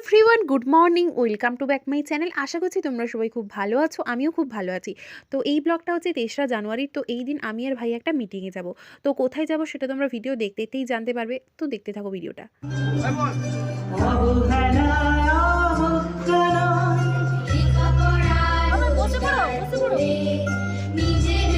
Everyone good morning welcome to back my channel আশা করছি তোমরা সবাই খুব ভালো আছো, আমিও খুব ভালো আছি। তো এই ব্লগটা হচ্ছে তেসরা জানুয়ারির, তো এই দিন আমি আর ভাই একটা মিটিংয়ে যাব। তো কোথায় যাব সেটা তোমরা ভিডিও দেখতে দেখতেই জানতে পারবে। তো দেখতে থাকো ভিডিওটা নিজের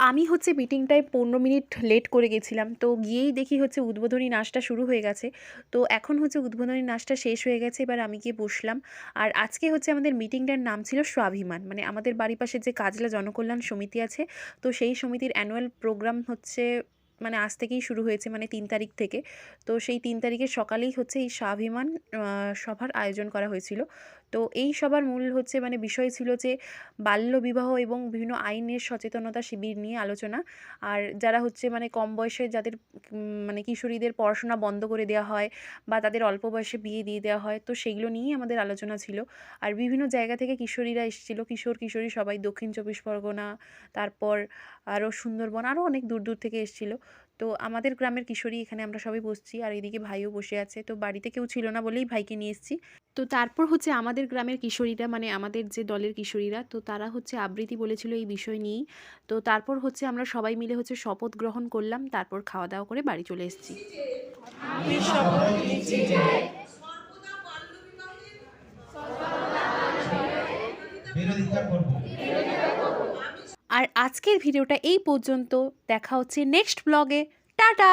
আমি হচ্ছে মিটিংটায় পনেরো মিনিট লেট করে গেছিলাম। তো গিয়েই দেখি হচ্ছে উদ্বোধনী নাচটা শুরু হয়ে গেছে। তো এখন হচ্ছে উদ্বোধনী নাচটা শেষ হয়ে গেছে, এবার আমি গিয়ে বসলাম। আর আজকে হচ্ছে আমাদের মিটিংটার নাম ছিল স্বাভিমান। মানে আমাদের বাড়ির পাশে যে কাজলা জনকল্যাণ সমিতি আছে, তো সেই সমিতির অ্যানুয়াল প্রোগ্রাম হচ্ছে মানে আজ থেকেই শুরু হয়েছে মানে তিন তারিখ থেকে। তো সেই তিন তারিখের সকালেই হচ্ছে এই স্বাভিমান সভার আয়োজন করা হয়েছিল। তো এই সবার মূল হচ্ছে মানে বিষয় ছিল যে বাল্যবিবাহ এবং বিভিন্ন আইনের সচেতনতা শিবির নিয়ে আলোচনা। আর যারা হচ্ছে মানে কম বয়সে যাদের মানে কিশোরীদের পড়াশোনা বন্ধ করে দেওয়া হয় বা তাদের অল্প বয়সে বিয়ে দিয়ে দেওয়া হয়, তো সেইগুলো নিয়েই আমাদের আলোচনা ছিল। আর বিভিন্ন জায়গা থেকে কিশোরীরা এসেছিল, কিশোর, কিশোরী সবাই দক্ষিণ চব্বিশ পরগনা, তারপর আরও সুন্দরবন আরও অনেক দূর দূর থেকে এসেছিল। তো আমাদের গ্রামের কিশোরী এখানে আমরা সবাই বসছি আর এদিকে ভাইও বসে আছে। তো বাড়িতে কেউ ছিল না বলেই ভাইকে নিয়ে এসেছি। তো তারপর হচ্ছে আমাদের গ্রামের কিশোরীরা মানে আমাদের যে দলের কিশোরীরা তো তারা হচ্ছে আবৃত্তি বলেছিল এই বিষয় নিয়েই। তো তারপর হচ্ছে আমরা সবাই মিলে হচ্ছে শপথ গ্রহণ করলাম তারপর খাওয়া দাওয়া করে বাড়ি চলে এসেছি। বিরোধিতা করব। আর আজকের ভিডিওটা এই পর্যন্ত। দেখা হচ্ছে নেক্সট ব্লগে। টাটা!